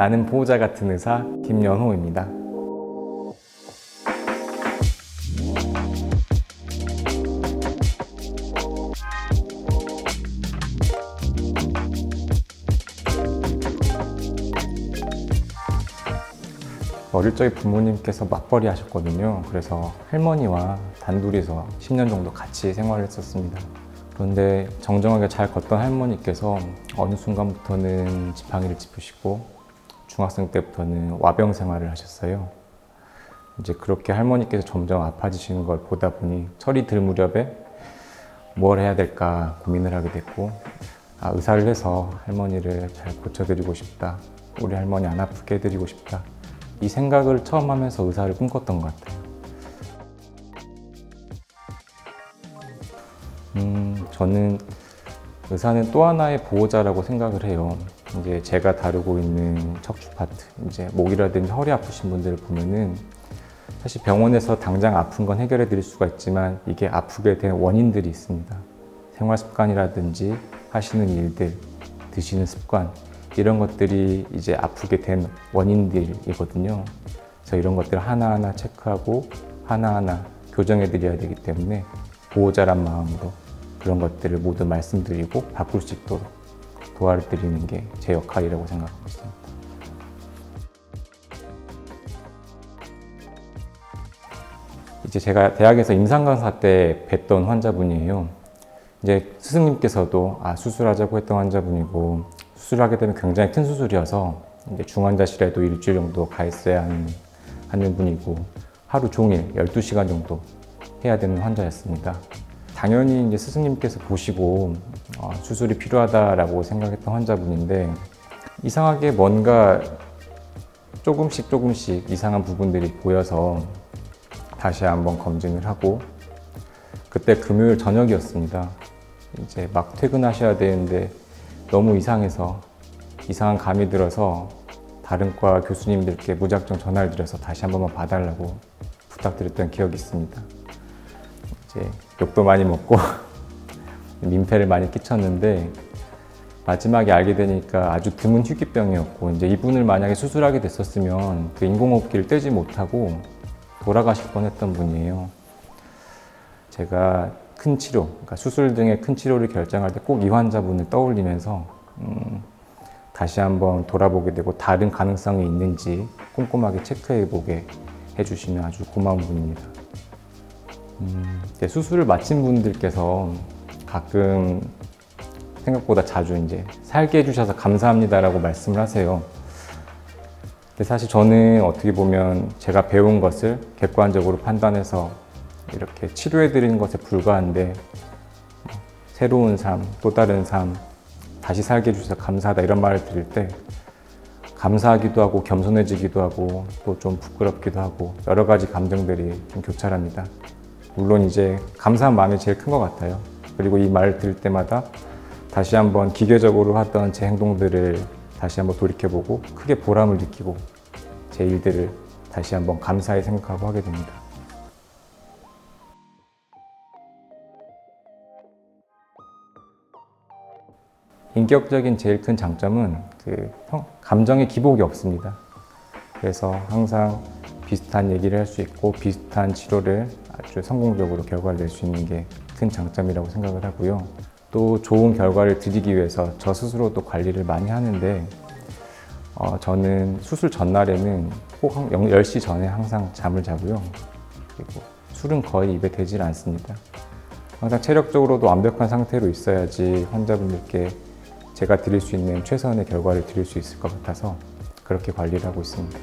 나는 보호자 같은 의사 김연호입니다. 어릴 적에 부모님께서 맞벌이 하셨거든요. 그래서 할머니와 단둘이서 10년 정도 같이 생활을 했었습니다. 그런데 정정하게 잘 걷던 할머니께서 어느 순간부터는 지팡이를 짚으시고 중학생 때부터는 와병 생활을 하셨어요. 이제 그렇게 할머니께서 점점 아파지시는 걸 보다 보니 철이 들 무렵에 뭘 해야 될까 고민을 하게 됐고 아, 의사를 해서 할머니를 잘 고쳐드리고 싶다. 우리 할머니 안 아프게 해드리고 싶다. 이 생각을 처음 하면서 의사를 꿈꿨던 것 같아요. 음, 저는 의사는 또 하나의 보호자라고 생각을 해요. 이제 제가 다루고 있는 척추 파트, 이제 목이라든지 허리 아프신 분들을 보면은 사실 병원에서 당장 아픈 건 해결해 드릴 수가 있지만 이게 아프게 된 원인들이 있습니다. 생활 습관이라든지 하시는 일들, 드시는 습관, 이런 것들이 이제 아프게 된 원인들이거든요. 그래서 이런 것들을 하나하나 체크하고 하나하나 교정해 드려야 되기 때문에 보호자란 마음으로 그런 것들을 모두 말씀드리고 바꿀 수 있도록 도와드리는 게 제 역할이라고 생각하고 있습니다. 이제 제가 대학에서 임상 강사 때 뵀던 환자분이에요. 이제 스승님께서도 아 수술하자고 했던 환자분이고 수술하게 되면 굉장히 큰 수술이어서 이제 중환자실에도 일주일 정도 가 있어야 하는, 하는 분이고 하루 종일 12시간 정도 해야 되는 환자였습니다. 당연히 이제 스승님께서 보시고 어, 수술이 필요하다라고 생각했던 환자분인데 이상하게 뭔가 조금씩 조금씩 이상한 부분들이 보여서 다시 한번 검진을 하고 그때 금요일 저녁이었습니다. 이제 막 퇴근하셔야 되는데 너무 이상해서 이상한 감이 들어서 다른 과 교수님들께 무작정 전화를 드려서 다시 한 번만 봐달라고 부탁드렸던 기억이 있습니다. 이제 욕도 많이 먹고 민폐를 많이 끼쳤는데 마지막에 알게 되니까 아주 드문 희귀병이었고 이제 이분을 만약에 수술하게 됐었으면 그 인공호흡기를 떼지 못하고 돌아가실 뻔했던 분이에요. 제가 큰 치료, 그러니까 수술 등의 큰 치료를 결정할 때 꼭 이 환자분을 떠올리면서 음, 다시 한번 돌아보게 되고 다른 가능성이 있는지 꼼꼼하게 체크해 보게 해주시면 아주 고마운 분입니다. 음, 수술을 마친 분들께서 가끔 생각보다 자주 이제 살게 해주셔서 감사합니다라고 말씀을 하세요. 근데 사실 저는 어떻게 보면 제가 배운 것을 객관적으로 판단해서 이렇게 치료해 드리는 것에 불과한데 뭐 새로운 삶, 또 다른 삶, 다시 살게 해주셔서 감사하다 이런 말을 드릴 때 감사하기도 하고 겸손해지기도 하고 또 좀 부끄럽기도 하고 여러 가지 감정들이 좀 교차합니다. 물론 이제 감사한 마음이 제일 큰 것 같아요. 그리고 이 말을 들을 때마다 다시 한번 기계적으로 하던 제 행동들을 다시 한번 돌이켜보고 크게 보람을 느끼고 제 일들을 다시 한번 감사히 생각하고 하게 됩니다. 인격적인 제일 큰 장점은 그 형- 감정의 기복이 없습니다. 그래서 항상 비슷한 얘기를 할 수 있고 비슷한 치료를 아주 성공적으로 결과를 낼 수 있는 게 큰 장점이라고 생각을 하고요. 또 좋은 결과를 드리기 위해서 저 스스로도 관리를 많이 하는데 어, 저는 수술 전날에는 꼭 한- 영- 10시 전에 항상 잠을 자고요. 그리고 술은 거의 입에 대질 않습니다. 항상 체력적으로도 완벽한 상태로 있어야지 환자분들께 제가 드릴 수 있는 최선의 결과를 드릴 수 있을 것 같아서 그렇게 관리를 하고 있습니다.